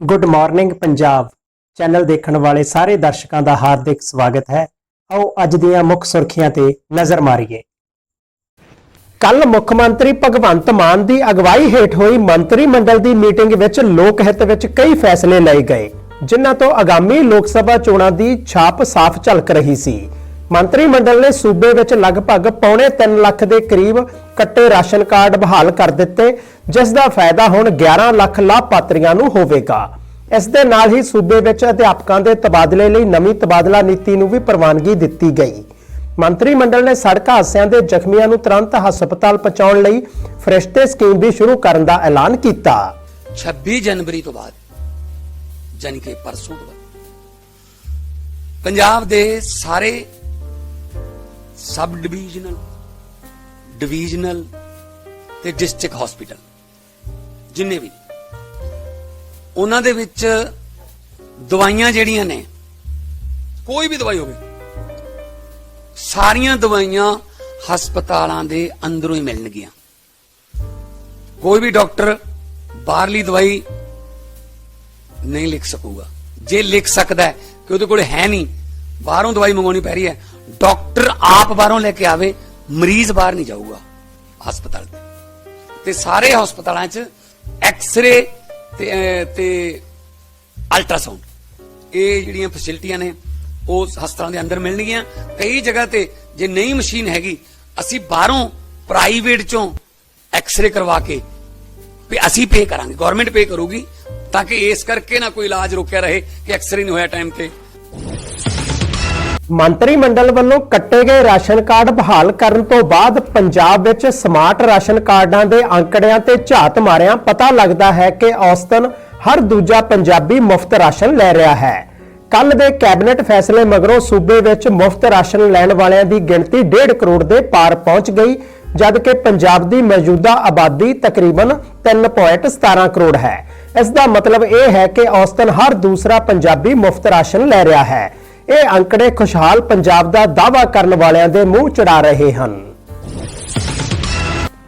Good morning Punjab channel ਦੇਖਣ ਵਾਲੇ ਸਾਰੇ ਦਰਸ਼ਕਾਂ ਦਾ ਹਾਰਦਿਕ ਸਵਾਗਤ ਹੈ। ਆਓ ਅੱਜ ਦੀਆਂ ਮੁੱਖ ਸੁਰਖੀਆਂ ਤੇ ਨਜ਼ਰ ਮਾਰੀਏ। ਕੱਲ ਮੁੱਖ ਮੰਤਰੀ ਭਗਵੰਤ ਮਾਨ ਦੀ ਅਗਵਾਈ ਹੇਠ ਹੋਈ ਮੰਤਰੀ ਮੰਡਲ ਦੀ ਮੀਟਿੰਗ ਵਿੱਚ ਲੋਕ ਹਿੱਤ ਵਿੱਚ ਕਈ ਫੈਸਲੇ ਲਏ ਗਏ, ਜਿਨ੍ਹਾਂ ਤੋਂ ਆਗਾਮੀ ਲੋਕ ਸਭਾ ਚੋਣਾਂ ਦੀ ਛਾਪ ਸਾਫ਼ ਝਲਕ ਰਹੀ ਸੀ। ਮੰਤਰੀ ਮੰਡਲ ਨੇ ਸੂਬੇ ਵਿੱਚ ਲਗਭਗ ਪੌਣੇ 3 ਲੱਖ ਦੇ ਕਰੀਬ ਕੱਟੇ ਰਾਸ਼ਨ ਕਾਰਡ ਬਹਾਲ ਕਰ ਦਿੱਤੇ, ਜਿਸ ਦਾ ਫਾਇਦਾ ਹੁਣ 11 ਲੱਖ ਲਾਭਪਾਤਰੀਆਂ ਨੂੰ ਹੋਵੇਗਾ। ਇਸ ਦੇ ਨਾਲ ਹੀ ਸੂਬੇ ਵਿੱਚ ਅਧਿਆਪਕਾਂ ਦੇ ਤਬਾਦਲੇ ਲਈ ਨਵੀਂ ਤਬਾਦਲਾ ਨੀਤੀ ਨੂੰ ਵੀ ਪ੍ਰਵਾਨਗੀ ਦਿੱਤੀ ਗਈ। ਮੰਤਰੀ ਮੰਡਲ ਨੇ ਸੜਕ ਹਾਦਸਿਆਂ ਦੇ ਜ਼ਖਮੀਆਂ ਨੂੰ ਤੁਰੰਤ ਹਸਪਤਾਲ ਪਹੁੰਚਾਉਣ ਲਈ ਫਰਿਸ਼ਤੇ ਸਕੀਮ ਵੀ ਸ਼ੁਰੂ ਕਰਨ ਦਾ ਐਲਾਨ ਕੀਤਾ। 26 ਜਨਵਰੀ ਤੋਂ ਬਾਅਦ, ਜਾਣੀ ਕਿ ਪਰਸੋਂ ਤੋਂ ਬਾਅਦ, ਪੰਜਾਬ ਦੇ ਸਾਰੇ ਸਬ ਡਿਵੀਜ਼ਨਲ ਡਿਵੀਜ਼ਨਲ ਤੇ ਡਿਸਟ੍ਰਿਕਟ ਹਸਪੀਟਲ, ਜਿੰਨੇ ਵੀ। ਉਹਨਾਂ ਦੇ ਵਿੱਚ ਦਵਾਈਆਂ ਜਿਹੜੀਆਂ ਨੇ, ਕੋਈ ਵੀ ਦਵਾਈ ਹੋਵੇ, ਸਾਰੀਆਂ ਦਵਾਈਆਂ ਹਸਪਤਾਲਾਂ ਦੇ ਅੰਦਰੋਂ ਹੀ ਮਿਲਣਗੀਆਂ। ਕੋਈ ਵੀ ਡਾਕਟਰ ਬਾਹਰਲੀ ਦਵਾਈ ਨਹੀਂ ਲਿਖ ਸਕੂਗਾ। ਜੇ ਲਿਖ ਸਕਦਾ ਕਿ ਉਹਦੇ ਕੋਲ ਹੈ ਨਹੀਂ, ਬਾਹਰੋਂ ਦਵਾਈ ਮੰਗਵਾਉਣੀ ਪੈ ਰਹੀ ਹੈ ਡਾਕਟਰ ਆਪ ਬਾਹਰੋਂ ਲੈ ਕੇ ਆਵੇ, ਮਰੀਜ਼ ਬਾਹਰ ਨਹੀਂ ਜਾਊਗਾ ਹਸਪਤਾਲ ਦੇ ਤੇ ਸਾਰੇ ਹਸਪਤਾਲਾਂ 'ਚ ਐਕਸ-ਰੇ ਤੇ ਤੇ ਅਲਟਰਾਸਾਊਂਡ ਇਹ ਜਿਹੜੀਆਂ ਫੈਸਿਲਿਟੀਆਂ ਨੇ, ਉਹ ਹਸਪਤਾਲਾਂ ਦੇ ਅੰਦਰ ਮਿਲਣਗੀਆਂ। ਕਈ ਜਗ੍ਹਾ ਤੇ ਜੇ ਨਹੀਂ ਮਸ਼ੀਨ ਹੈਗੀ, ਅਸੀਂ ਬਾਹਰੋਂ ਪ੍ਰਾਈਵੇਟ ਚੋਂ ਐਕਸ-ਰੇ ਕਰਵਾ ਕੇ ਵੀ ਅਸੀਂ ਪੇ ਕਰਾਂਗੇ। ਗਵਰਨਮੈਂਟ ਪੇ ਕਰੂਗੀ ਤਾਂ ਕਿ ਇਸ ਕਰਕੇ ਨਾ ਕੋਈ ਇਲਾਜ ਰੋਕਿਆ ਰਹੇ ਕਿ ਐਕਸ-ਰੇ ਨਹੀਂ ਹੋਇਆ ਟਾਈਮ ਤੇ। ਮੰਤਰੀ ਮੰਡਲ ਵੱਲੋਂ ਕੱਟੇ ਗਏ ਰਾਸ਼ਨ ਕਾਰਡ ਬਹਾਲ ਕਰਨ ਤੋਂ ਬਾਅਦ ਪੰਜਾਬ ਵਿੱਚ ਸਮਾਰਟ ਰਾਸ਼ਨ ਕਾਰਡਾਂ ਦੇ ਅੰਕੜਿਆਂ ਤੇ ਝਾਤ ਮਾਰਿਆਂ ਪਤਾ ਲੱਗਦਾ ਹੈ ਕਿ ਔਸਤਨ ਹਰ ਦੂਜਾ ਪੰਜਾਬੀ ਮੁਫਤ ਰਾਸ਼ਨ ਲੈ ਰਿਹਾ ਹੈ। ਕੱਲ ਦੇ ਕੈਬਨਿਟ ਫੈਸਲੇ ਮਗਰੋਂ ਸੂਬੇ ਵਿੱਚ ਮੁਫਤ ਰਾਸ਼ਨ ਲੈਣ ਵਾਲਿਆਂ ਦੀ ਗਿਣਤੀ 1.5 ਕਰੋੜ ਦੇ ਪਾਰ ਪਹੁੰਚ ਗਈ, ਜਦਕਿ ਪੰਜਾਬ ਦੀ ਮੌਜੂਦਾ ਆਬਾਦੀ ਤਕਰੀਬਨ 3.17 ਕਰੋੜ ਹੈ। ਇਸ ਦਾ ਮਤਲਬ ਇਹ ਹੈ ਕਿ ਔਸਤਨ ਹਰ ਦੂਸਰਾ ਪੰਜਾਬੀ ਮੁਫਤ ਰਾਸ਼ਨ ਲੈ ਰਿਹਾ ਹੈ। ਇਹ ਅੰਕੜੇ ਖੁਸ਼ਹਾਲ ਪੰਜਾਬ ਦਾ ਦਾਅਵਾ ਕਰਨ ਵਾਲਿਆਂ ਦੇ ਮੂੰਹ ਚੜਾ ਰਹੇ ਹਨ।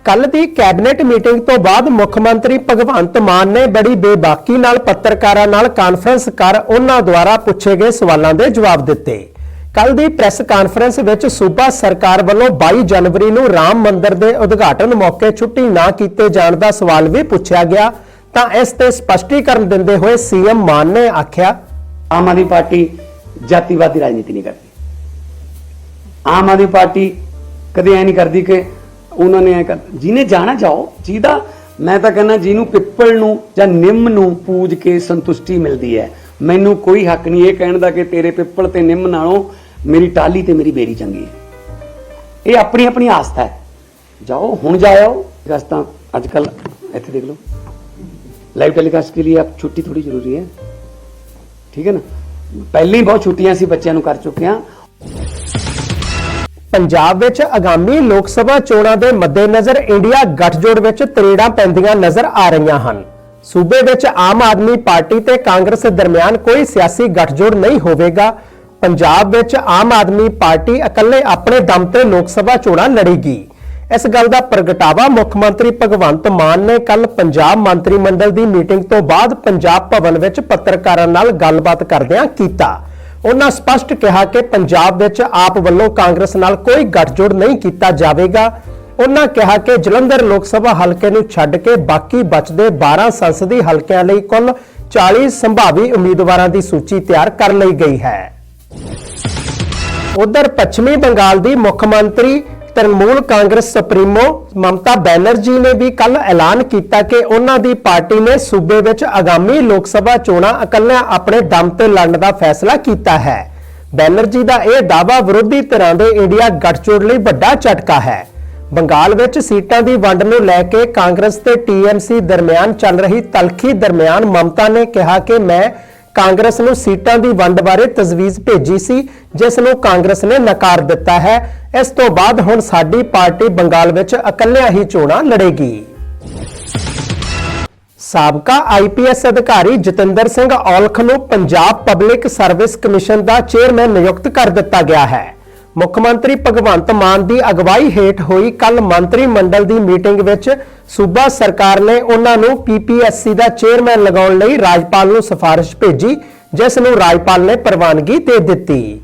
ਕੱਲ ਦੀ ਕੈਬਨਿਟ ਮੀਟਿੰਗ ਤੋਂ ਬਾਅਦ ਮੁੱਖ ਮੰਤਰੀ ਭਗਵੰਤ ਮਾਨ ਨੇ ਬੜੀ ਬੇਬਾਕੀ ਨਾਲ ਪੱਤਰਕਾਰਾਂ ਨਾਲ ਕਾਨਫਰੰਸ ਕਰ ਉਹਨਾਂ ਦੁਆਰਾ ਪੁੱਛੇ ਗਏ ਸਵਾਲਾਂ ਦੇ ਜਵਾਬ ਦਿੱਤੇ। ਕੱਲ ਦੀ ਪ੍ਰੈਸ ਕਾਨਫਰੰਸ ਵਿੱਚ ਸੂਬਾ ਸਰਕਾਰ ਵੱਲੋਂ 22 ਜਨਵਰੀ ਨੂੰ ਰਾਮ ਮੰਦਿਰ ਦੇ ਉਦਘਾਟਨ ਮੌਕੇ ਛੁੱਟੀ ਨਾ ਕੀਤੇ ਜਾਣ ਦਾ ਸਵਾਲ ਵੀ ਪੁੱਛਿਆ ਗਿਆ, ਤਾਂ ਇਸ ਤੇ ਸਪਸ਼ਟੀਕਰਨ ਦਿੰਦੇ ਹੋਏ ਸੀਐਮ ਮਾਨ ਨੇ ਆਖਿਆ, ਆਮ ਆਦਮੀ ਪਾਰਟੀ ਜਾਤੀਵਾਦੀ ਰਾਜਨੀਤੀ ਨਹੀਂ ਕਰਦੀ। ਆਮ ਆਦਮੀ ਪਾਰਟੀ ਕਦੇ ਐ ਨਹੀਂ ਕਰਦੀ ਕਿ ਉਹਨਾਂ ਨੇ ਐ ਕਰ ਜਿਹਨੇ ਜਾਣਾ ਜਾਓ, ਜਿਹਦਾ ਮੈਂ ਤਾਂ ਕਹਿੰਦਾ ਜਿਹਨੂੰ ਪਿੱਪਲ ਨੂੰ ਜਾਂ ਨਿੰਮ ਨੂੰ ਪੂਜ ਕੇ ਸੰਤੁਸ਼ਟੀ ਮਿਲਦੀ ਹੈ। ਮੈਨੂੰ ਕੋਈ ਹੱਕ ਨਹੀਂ ਇਹ ਕਹਿਣ ਦਾ ਕਿ ਤੇਰੇ ਪਿੱਪਲ ਤੇ ਨਿੰਮ ਨਾਲੋਂ ਮੇਰੀ ਟਾਲੀ ਤੇ ਮੇਰੀ ਬੇਰੀ ਚੰਗੀ ਹੈ। ਇਹ ਆਪਣੀ ਆਪਣੀ ਆਸਥਾ ਹੈ। ਜਾਓ, ਹੁਣ ਜਾਓ ਰਸਤਾ ਅੱਜ ਕੱਲ ਇੱਥੇ ਦੇਖ ਲਓ। ਲਾਈਵ ਟੈਲੀਕਾਸਟ ਕੇ ਲਈ ਆਪ ਛੁੱਟੀ ਥੋੜੀ ਜ਼ਰੂਰੀ ਹੈ। ਠੀਕ ਹੈ ਨਾ? ਪਹਿਲਾਂ ਹੀ ਬਹੁਤ ਛੁੱਟੀਆਂ ਸੀ ਬੱਚਿਆਂ ਨੂੰ ਕਰ ਚੁੱਕੇ ਹਾਂ। ਪੰਜਾਬ ਵਿੱਚ ਆਗਾਮੀ ਲੋਕ ਸਭਾ ਚੋਣਾਂ ਦੇ ਮੱਦੇਨਜ਼ਰ ਇੰਡੀਆ ਗੱਠਜੋੜ ਵਿੱਚ ਤਰੇੜਾਂ ਪੈਂਦੀਆਂ ਨਜ਼ਰ ਆ ਰਹੀਆਂ ਹਨ। ਸੂਬੇ ਵਿੱਚ ਆਮ ਆਦਮੀ ਪਾਰਟੀ ਤੇ ਕਾਂਗਰਸ ਦਰਮਿਆਨ ਕੋਈ ਸਿਆਸੀ ਗੱਠਜੋੜ ਨਹੀਂ ਹੋਵੇਗਾ। ਪੰਜਾਬ ਵਿੱਚ ਆਮ ਆਦਮੀ ਪਾਰਟੀ ਇਕੱਲੇ ਆਪਣੇ ਦਮ ਤੇ ਲੋਕ ਸਭਾ ਚੋਣਾਂ ਲੜੇਗੀ। ਇਸ ਗੱਲ ਦਾ ਪ੍ਰਗਟਾਵਾ ਮੁੱਖ ਮੰਤਰੀ ਭਗਵੰਤ ਮਾਨ ਨੇ ਕੱਲ ਪੰਜਾਬ ਮੰਤਰੀ ਮੰਡਲ ਦੀ ਮੀਟਿੰਗ ਤੋਂ ਬਾਅਦ ਪੰਜਾਬ ਭਵਨ ਵਿੱਚ ਪੱਤਰਕਾਰਾਂ ਨਾਲ ਗੱਲਬਾਤ ਕਰਦਿਆਂ ਕੀਤਾ। ਉਹਨਾਂ ਸਪਸ਼ਟ ਕਿਹਾ ਕਿ ਪੰਜਾਬ ਵਿੱਚ ਆਪ ਵੱਲੋਂ ਕਾਂਗਰਸ ਨਾਲ ਕੋਈ ਗੱਠਜੋੜ ਨਹੀਂ ਕੀਤਾ ਜਾਵੇਗਾ। ਉਹਨਾਂ ਕਿਹਾ ਕਿ ਜਲੰਧਰ ਲੋਕ ਸਭਾ ਹਲਕੇ ਨੂੰ ਛੱਡ ਕੇ ਬਾਕੀ ਬਚਦੇ 12 ਸੰਸਦੀ ਹਲਕਿਆਂ ਲਈ ਕੁੱਲ 40 ਸੰਭਾਵੀ ਉਮੀਦਵਾਰਾਂ ਦੀ ਸੂਚੀ ਤਿਆਰ ਕਰ ਲਈ ਗਈ ਹੈ। ਉਧਰ ਪੱਛਮੀ ਬੰਗਾਲ ਦੀ ਮੁੱਖ ਮੰਤਰੀ ਤ੍ਰਿਣਮੂਲ ਕਾਂਗਰਸ ਸੁਪਰੀਮੋ ਮਮਤਾ ਬੈਨਰਜੀ ਨੇ ਵੀ ਕੱਲ ਐਲਾਨ ਕੀਤਾ ਕਿ ਉਹਨਾਂ ਦੀ ਪਾਰਟੀ ਨੇ ਸੂਬੇ ਵਿੱਚ ਆਗਾਮੀ ਲੋਕ ਸਭਾ ਚੋਣਾਂ ਇਕੱਲਿਆਂ ਆਪਣੇ ਦਮ ਤੇ ਲੜਨ ਦਾ ਫੈਸਲਾ ਕੀਤਾ ਹੈ। ਬੈਨਰਜੀ ਦਾ ਇਹ ਦਾਅਵਾ ਵਿਰੋਧੀ ਧਿਰਾਂ ਦੇ ਇੰਡੀਆ ਗੱਠਜੋੜ ਲਈ ਵੱਡਾ ਝਟਕਾ ਹੈ। ਬੰਗਾਲ ਵਿੱਚ ਸੀਟਾਂ ਦੀ ਵੰਡ ਨੂੰ ਲੈ ਕੇ ਕਾਂਗਰਸ ਤੇ ਟੀਐਮਸੀ ਦਰਮਿਆਨ ਚੱਲ ਰਹੀ ਤਲਖੀ ਦਰਮਿਆਨ ਮਮਤਾ ਨੇ ਕਿਹਾ ਕਿ ਮੈਂ ਕਾਂਗਰਸ ਨੂੰ ਸੀਟਾਂ ਦੀ ਵੰਡ ਬਾਰੇ ਤਜਵੀਜ਼ ਭੇਜੀ ਸੀ, ਜਿਸ ਨੂੰ ਕਾਂਗਰਸ ਨੇ ਨਕਾਰ ਦਿੱਤਾ ਹੈ। ਇਸ ਤੋਂ ਬਾਅਦ ਹੁਣ ਸਾਡੀ ਪਾਰਟੀ ਬੰਗਾਲ ਵਿੱਚ ਇਕੱਲਿਆਂ ਹੀ ਚੋਣਾਂ ਲੜੇਗੀ। ਸਾਬਕਾ ਆਈਪੀਐਸ ਅਧਿਕਾਰੀ ਜਤਿੰਦਰ ਸਿੰਘ ਔਲਖ ਨੂੰ ਪੰਜਾਬ ਪਬਲਿਕ ਸਰਵਿਸ ਕਮਿਸ਼ਨ ਦਾ ਚੇਅਰਮੈਨ ਨਿਯੁਕਤ ਕਰ ਦਿੱਤਾ ਗਿਆ ਹੈ। ਮੁੱਖ ਮੰਤਰੀ ਭਗਵੰਤ ਮਾਨ ਦੀ ਅਗਵਾਈ ਹੇਠ ਹੋਈ ਕੱਲ ਮੰਤਰੀ ਮੰਡਲ ਦੀ ਮੀਟਿੰਗ ਵਿੱਚ ਸੂਬਾ ਸਰਕਾਰ ਨੇ ਉਹਨਾਂ ਨੂੰ ਪੀਪੀਐਸਸੀ ਦਾ ਚੇਅਰਮੈਨ ਲਗਾਉਣ ਲਈ ਰਾਜਪਾਲ ਨੂੰ ਸਿਫਾਰਿਸ਼ ਭੇਜੀ, ਜਿਸ ਨੂੰ ਰਾਜਪਾਲ ਨੇ ਪ੍ਰਵਾਨਗੀ ਦੇ ਦਿੱਤੀ।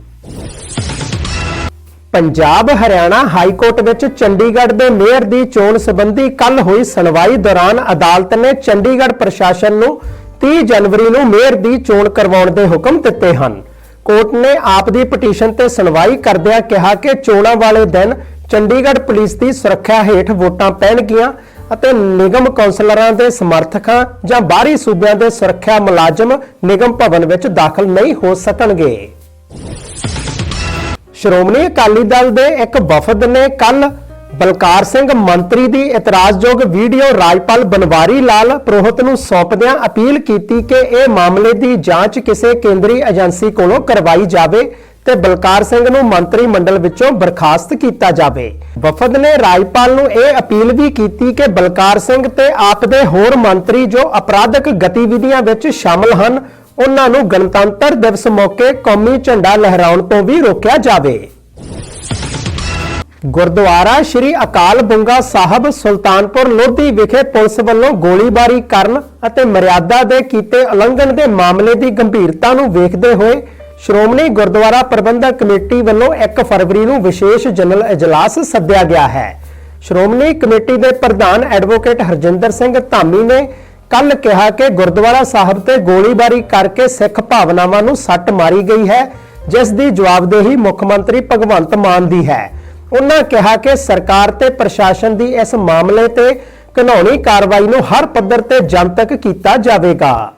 ਪੰਜਾਬ ਹਰਿਆਣਾ ਹਾਈ ਕੋਰਟ ਵਿੱਚ ਚੰਡੀਗੜ੍ਹ ਦੇ ਮੇਅਰ ਦੀ ਚੋਣ ਸੰਬੰਧੀ ਕੱਲ ਹੋਈ ਸੁਣਵਾਈ ਦੌਰਾਨ ਅਦਾਲਤ ਨੇ ਚੰਡੀਗੜ੍ਹ ਪ੍ਰਸ਼ਾਸਨ ਨੂੰ 30 ਜਨਵਰੀ ਨੂੰ ਮੇਅਰ ਦੀ ਚੋਣ ਕਰਵਾਉਣ ਦੇ ਹੁਕਮ ਦਿੱਤੇ ਹਨ। ਕੋਰਟ ਨੇ ਆਪ ਦੀ ਪਟੀਸ਼ਨ ਤੇ ਸੁਣਵਾਈ ਕਰਦਿਆਂ ਕਿਹਾ ਕਿ ਚੋਣਾਂ ਵਾਲੇ ਦਿਨ ਚੰਡੀਗੜ੍ਹ ਪੁਲਿਸ ਦੀ ਸੁਰੱਖਿਆ ਹੇਠ ਵੋਟਾਂ ਪੈਣਗੀਆਂ ਅਤੇ ਨਿਗਮ ਕੌਂਸਲਰਾਂ ਦੇ ਸਮਰਥਕਾਂ ਜਾਂ ਬਾਹਰੀ ਸੂਬਿਆਂ ਦੇ ਸੁਰੱਖਿਆ ਮੁਲਾਜ਼ਮ ਨਿਗਮ ਭਵਨ ਵਿੱਚ ਦਾਖਲ ਨਹੀਂ ਹੋ ਸਕਣਗੇ। ਸ਼੍ਰੋਮਣੀ ਅਕਾਲੀ ਦਲ ਦੇ ਇੱਕ ਵਫਦ ਨੇ ਕੱਲ ਬਲਕਾਰ ਸਿੰਘ ਮੰਤਰੀ ਦੀ ਇਤਰਾਜ਼ਯੋਗ ਵੀਡੀਓ ਰਾਜਪਾਲ ਬਨਵਾਰੀ ਲਾਲ ਪ੍ਰੋਹਤ ਨੂੰ ਸੌਂਪਦਿਆਂ ਅਪੀਲ ਕੀਤੀ ਕਿ ਇਹ ਮਾਮਲੇ ਦੀ ਜਾਂਚ ਕਿਸੇ ਕੇਂਦਰੀ ਏਜੰਸੀ ਕੋਲੋਂ ਕਰਵਾਈ ਜਾਵੇ ਤੇ ਬਲਕਾਰ ਸਿੰਘ ਨੂੰ ਮੰਤਰੀ ਮੰਡਲ ਵਿੱਚੋਂ ਬਰਖਾਸਤ ਕੀਤਾ ਜਾਵੇ। ਵਫਦ ਨੇ ਰਾਜਪਾਲ ਨੂੰ ਇਹ ਅਪੀਲ ਵੀ ਕੀਤੀ ਕਿ ਬਲਕਾਰ ਸਿੰਘ ਤੇ ਆਪ ਦੇ ਹੋਰ ਮੰਤਰੀ ਜੋ ਅਪਰਾਧਕ ਗਤੀਵਿਧੀਆਂ ਵਿੱਚ ਸ਼ਾਮਲ ਹਨ, ਉਹਨਾਂ ਨੂੰ ਗਣਤੰਤਰ ਦਿਵਸ ਮੌਕੇ ਕੌਮੀ ਝੰਡਾ ਲਹਿਰਾਉਣ ਤੋਂ ਵੀ ਰੋਕਿਆ ਜਾਵੇ। ਗੁਰਦੁਆਰਾ ਸ਼੍ਰੀ ਅਕਾਲ ਬੁੰਗਾ ਸਾਹਿਬ ਸੁਲਤਾਨਪੁਰ ਲੋਧੀ ਵਿਖੇ ਪੁਲਿਸ ਵੱਲੋਂ ਗੋਲੀਬਾਰੀ ਕਰਨ ਅਤੇ ਮਰਿਆਦਾ ਦੇ ਕੀਤੇ ਉਲੰਘਣ ਦੇ ਮਾਮਲੇ ਦੀ ਗੰਭੀਰਤਾ ਨੂੰ ਵੇਖਦੇ ਹੋਏ ਸ਼੍ਰੋਮਣੀ ਗੁਰਦੁਆਰਾ ਪ੍ਰਬੰਧਕ ਕਮੇਟੀ ਵੱਲੋਂ 1 ਫਰਵਰੀ ਨੂੰ ਵਿਸ਼ੇਸ਼ ਜਨਰਲ ਇਜਲਾਸ ਸੱਦਿਆ ਗਿਆ ਹੈ। ਸ਼੍ਰੋਮਣੀ ਕਮੇਟੀ ਦੇ ਪ੍ਰਧਾਨ ਐਡਵੋਕੇਟ ਹਰਜਿੰਦਰ ਸਿੰਘ ਧਾਮੀ ਨੇ ਕੱਲ ਕਿਹਾ ਕਿ ਗੁਰਦੁਆਰਾ ਸਾਹਿਬ ਤੇ ਗੋਲੀਬਾਰੀ ਕਰਕੇ ਸਿੱਖ ਭਾਵਨਾਵਾਂ ਨੂੰ ਸੱਟ ਮਾਰੀ ਗਈ ਹੈ, ਜਿਸ ਦੀ ਜਵਾਬਦੇਹੀ ਮੁੱਖ ਮੰਤਰੀ ਭਗਵੰਤ ਮਾਨ ਦੀ ਹੈ। ਉਹਨਾਂ ਕਿਹਾ ਕਿ ਸਰਕਾਰ ਤੇ ਪ੍ਰਸ਼ਾਸਨ ਦੀ ਇਸ ਮਾਮਲੇ ਤੇ ਕਾਨੂੰਨੀ ਕਾਰਵਾਈ ਨੂੰ ਹਰ ਪੱਧਰ ਤੇ ਜਨਤਕ ਕੀਤਾ ਜਾਵੇਗਾ।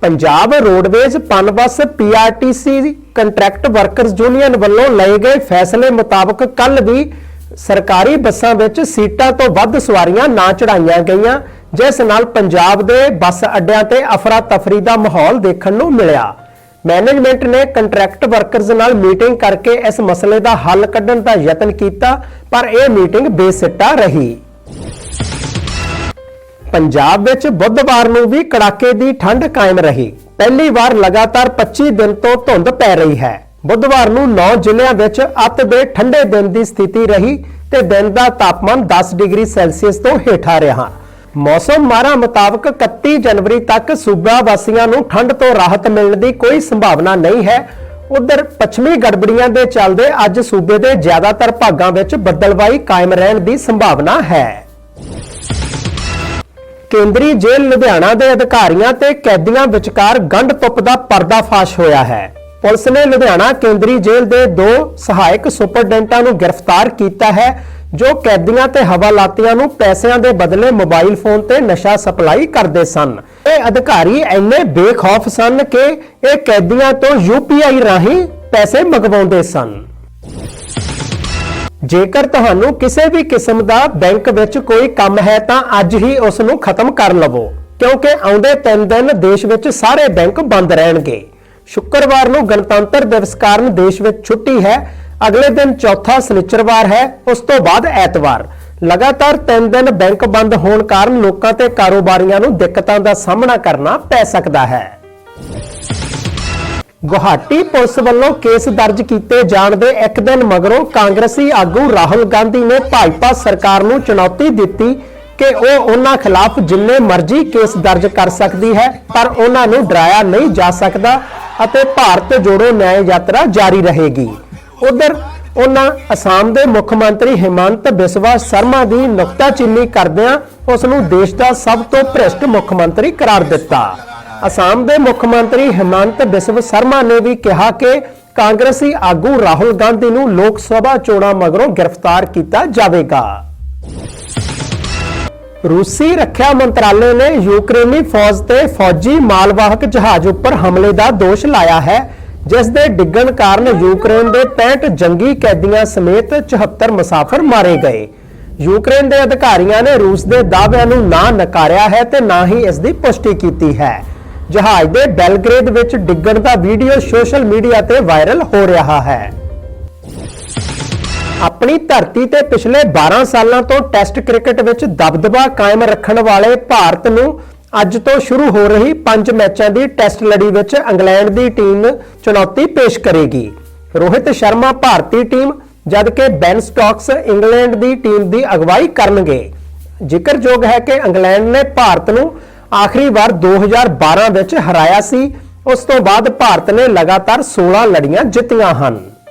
Punjab roadways Punbus PRTC contract workers union ਵੱਲੋਂ ਲਏ ਗਏ ਫੈਸਲੇ ਮੁਤਾਬਕ ਕੱਲ ਵੀ ਸਰਕਾਰੀ ਬੱਸਾਂ ਵਿੱਚ ਸੀਟਾਂ ਤੋਂ ਵੱਧ ਸਵਾਰੀਆਂ ਨਾ ਚੜਾਈਆਂ ਗਈਆਂ, ਜਿਸ ਨਾਲ ਪੰਜਾਬ ਦੇ ਬੱਸ ਅੱਡਿਆਂ ਤੇ ਅਫਰਾ ਤਫਰੀ ਦਾ ਮਾਹੌਲ ਦੇਖਣ ਨੂੰ ਮਿਲਿਆ। ਮੈਨੇਜਮੈਂਟ ਨੇ ਕੰਟਰੈਕਟ ਵਰਕਰਸ ਨਾਲ ਮੀਟਿੰਗ ਕਰਕੇ ਇਸ ਮਸਲੇ ਦਾ ਹੱਲ ਕੱਢਣ ਦਾ ਯਤਨ ਕੀਤਾ, ਪਰ ਇਹ ਮੀਟਿੰਗ ਬੇਸਿੱਟਾ ਰਹੀ। ਪੰਜਾਬ ਵਿੱਚ ਬੁੱਧਵਾਰ ਨੂੰ ਵੀ ਕੜਾਕੇ ਦੀ ਠੰਡ ਕਾਇਮ ਰਹੀ। ਪਹਿਲੀ ਵਾਰ ਲਗਾਤਾਰ 25 ਦਿਨ ਤੋਂ ਧੁੰਦ ਪੈ ਰਹੀ ਹੈ। ਬੁੱਧਵਾਰ ਨੂੰ 9 ਜ਼ਿਲ੍ਹਿਆਂ ਵਿੱਚ ਅੱਤ ਦੇ ਠੰਡੇ ਦਿਨ ਦੀ ਸਥਿਤੀ ਰਹੀ ਤੇ ਦਿਨ ਦਾ ਤਾਪਮਾਨ 10 ਡਿਗਰੀ ਸੈਲਸੀਅਸ ਤੋਂ ਹੇਠਾਂ ਰਿਹਾ। ਮੌਸਮ ਮਾਰਾ ਮੁਤਾਬਕ 31 ਜਨਵਰੀ ਤੱਕ ਸੂਬਾ ਵਾਸੀਆਂ ਨੂੰ ਠੰਡ ਤੋਂ ਰਾਹਤ ਮਿਲਣ ਦੀ ਕੋਈ ਸੰਭਾਵਨਾ ਨਹੀਂ ਹੈ। ਉਧਰ ਪੱਛਮੀ ਗੜਬੜੀਆਂ ਦੇ ਚੱਲਦੇ ਅੱਜ ਸੂਬੇ ਦੇ ਜ਼ਿਆਦਾਤਰ ਭਾਗਾਂ ਵਿੱਚ ਬੱਦਲਵਾਈ ਕਾਇਮ ਰਹਿਣ ਦੀ ਸੰਭਾਵਨਾ ਹੈ। ਕੇਂਦਰੀ ਜੇਲ੍ਹ ਲੁਧਿਆਣਾ ਦੇ ਅਧਿਕਾਰੀਆਂ ਤੇ ਕੈਦੀਆਂ ਵਿਚਕਾਰ ਗੰਢ ਤੁੱਪ ਦਾ ਪਰਦਾਫਾਸ਼ ਹੋਇਆ ਹੈ। ਪੁਲਿਸ ਨੇ ਲੁਧਿਆਣਾ ਕੇਂਦਰੀ ਜੇਲ੍ਹ ਦੇ ਦੋ ਸਹਾਇਕ ਸੁਪਰਡੈਂਟਾਂ ਨੂੰ ਗ੍ਰਿਫਤਾਰ ਕੀਤਾ ਹੈ। ਜੋ ਕੈਦੀਆਂ ਤੇ ਹਵਾਲਾਤੀਆਂ ਨੂੰ ਪੈਸਿਆਂ ਦੇ ਬਦਲੇ ਮੋਬਾਈਲ ਫੋਨ ਤੇ ਨਸ਼ਾ ਸਪਲਾਈ ਕਰਦੇ ਸਨ। ਇਹ ਅਧਿਕਾਰੀ ਇੰਨੇ ਬੇਖੌਫ ਸਨ ਕਿ ਇਹ ਕੈਦੀਆਂ ਤੋਂ ਯੂਪੀਆਈ ਰਾਹੀਂ ਪੈਸੇ ਮੰਗਵਾਉਂਦੇ ਸਨ। ਜੇਕਰ ਤੁਹਾਨੂੰ ਕਿਸੇ ਵੀ ਕਿਸਮ ਦਾ ਬੈਂਕ ਵਿੱਚ ਕੋਈ ਕੰਮ ਹੈ ਤਾਂ ਅੱਜ ਹੀ ਉਸ ਨੂੰ ਖਤਮ ਕਰ ਲਵੋ, ਕਿਉਂਕਿ ਆਉਂਦੇ 3 ਦਿਨ ਦੇਸ਼ ਵਿੱਚ ਸਾਰੇ ਬੈਂਕ ਬੰਦ ਰਹਿਣਗੇ। ਸ਼ੁੱਕਰਵਾਰ ਨੂੰ ਗਣਤੰਤਰ ਦਿਵਸ ਕਾਰਨ ਦੇਸ਼ ਵਿੱਚ ਛੁੱਟੀ ਹੈ ਅਗਲੇ ਦਿਨ ਚੌਥਾ ਸਨਿਚਰਵਾਰ ਹੈ, ਉਸ ਤੋਂ ਬਾਅਦ ਐਤਵਾਰ। ਲਗਾਤਾਰ 3 ਦਿਨ ਬੈਂਕ ਬੰਦ ਹੋਣ ਕਾਰਨ ਲੋਕਾਂ ਤੇ ਕਾਰੋਬਾਰੀਆਂ ਨੂੰ ਦਿੱਕਤਾਂ ਦਾ ਸਾਹਮਣਾ ਕਰਨਾ ਪੈ ਸਕਦਾ ਹੈ। ਗੁਹਾਟੀ ਪੁਲਿਸ ਵੱਲੋਂ ਕੇਸ ਦਰਜ ਕੀਤੇ ਜਾਣ ਦੇ ਇੱਕ ਦਿਨ ਮਗਰੋਂ ਕਾਂਗਰਸੀ ਆਗੂ ਰਾਹੁਲ ਗਾਂਧੀ ਨੇ ਭਾਜਪਾ ਸਰਕਾਰ ਨੂੰ ਚੁਣੌਤੀ ਦਿੱਤੀ ਕਿ ਉਹ ਉਹਨਾਂ ਖਿਲਾਫ ਜਿੰਨੇ ਮਰਜ਼ੀ ਕੇਸ ਦਰਜ ਕਰ ਸਕਦੀ ਹੈ, ਪਰ ਉਹਨਾਂ ਨੂੰ ਡਰਾਇਆ ਨਹੀਂ ਜਾ ਸਕਦਾ ਅਤੇ ਭਾਰਤ ਜੋੜੋ ਨਿਆਂ ਯਾਤਰਾ ਜਾਰੀ ਰਹੇਗੀ। ਉਧਰ ਉਹਨਾਂ ਅਸਾਮ ਦੇ ਮੁੱਖ ਮੰਤਰੀ ਹਿਮੰਤ ਬਿਸਵਾ ਸ਼ਰਮਾ ਦੀ ਨੁਕਤਾਚੀਨੀ ਕਰਦਿਆਂ ਉਸ ਨੂੰ ਦੇਸ਼ ਦਾ ਸਭ ਤੋਂ ਭ੍ਰਿਸ਼ਟ ਮੁੱਖ ਮੰਤਰੀ ਕਰਾਰ ਦਿੱਤਾ। ਅਸਾਮ ਦੇ ਮੁੱਖ ਮੰਤਰੀ ਹਿਮੰਤ ਬਿਸਵ ਸ਼ਰਮਾ ਨੇ ਵੀ ਕਿਹਾ ਕਿ ਕਾਂਗਰਸੀ ਆਗੂ ਰਾਹੁਲ ਗਾਂਧੀ ਨੂੰ ਲੋਕ ਸਭਾ ਚੋਣਾਂ ਮਗਰੋਂ ਗ੍ਰਿਫਤਾਰ ਕੀਤਾ ਜਾਵੇਗਾ। ਰੂਸੀ ਰੱਖਿਆ ਮੰਤਰਾਲੇ ਨੇ ਯੂਕਰੇਨੀ ਫੌਜ ਤੇ ਫੌਜੀ ਮਾਲਵਾਹਕ ਜਹਾਜ਼ ਉੱਪਰ ਹਮਲੇ ਦਾ ਦੋਸ਼ ਲਾਇਆ ਹੈ। ਜਿਸ ਦੇ ਡਿੱਗਣ ਕਾਰਨ ਯੂਕਰੇਨ ਦੇ 65 ਜੰਗੀ ਕੈਦੀਆਂ ਸਮੇਤ 74 ਮੁਸਾਫਰ ਮਾਰੇ ਗਏ। ਯੂਕਰੇਨ ਦੇ ਅਧਿਕਾਰੀਆਂ ਨੇ ਰੂਸ ਦੇ ਦਾਅਵਿਆਂ ਨੂੰ ਨਾ ਨਕਾਰਿਆ ਹੈ ਤੇ ਨਾ ਹੀ ਇਸ ਦੀ ਪੁਸ਼ਟੀ ਕੀਤੀ ਹੈ। ਜਹਾਜ਼ ਦੇ ਬੈਲਗ੍ਰੇਡ ਵਿੱਚ ਡਿੱਗਣ ਦਾ ਵੀਡੀਓ ਸੋਸ਼ਲ ਮੀਡੀਆ ਤੇ ਵਾਇਰਲ ਹੋ ਰਿਹਾ ਹੈ। ਆਪਣੀ ਧਰਤੀ ਤੇ ਪਿਛਲੇ 12 ਸਾਲਾਂ ਤੋਂ ਟੈਸਟ ਕ੍ਰਿਕਟ ਵਿੱਚ ਦਬਦਬਾ ਕਾਇਮ ਰੱਖਣ ਵਾਲੇ ਭਾਰਤ ਨੂੰ ਅੱਜ ਤੋਂ ਸ਼ੁਰੂ ਹੋ ਰਹੀ ਪੰਜ ਮੈਚਾਂ ਦੀ ਟੈਸਟ ਲੜੀ ਵਿੱਚ ਇੰਗਲੈਂਡ ਦੀ ਟੀਮ ਚੁਣੌਤੀ ਪੇਸ਼ ਕਰੇਗੀ। ਰੋਹਿਤ ਸ਼ਰਮਾ ਭਾਰਤੀ ਟੀਮ, ਜਦਕਿ ਬੈਨ ਸਟਾਕਸ ਇੰਗਲੈਂਡ ਦੀ ਟੀਮ ਦੀ ਅਗਵਾਈ ਕਰਨਗੇ। ਜ਼ਿਕਰਯੋਗ ਹੈ ਕਿ ਇੰਗਲੈਂਡ ਨੇ ਭਾਰਤ ਨੂੰ ਆਖਰੀ ਵਾਰ 2012 ਵਿੱਚ ਹਰਾਇਆ ਸੀ। ਉਸ ਤੋਂ ਬਾਅਦ ਭਾਰਤ ਨੇ ਲਗਾਤਾਰ 16 ਲੜੀਆਂ ਜਿੱਤੀਆਂ ਹਨ।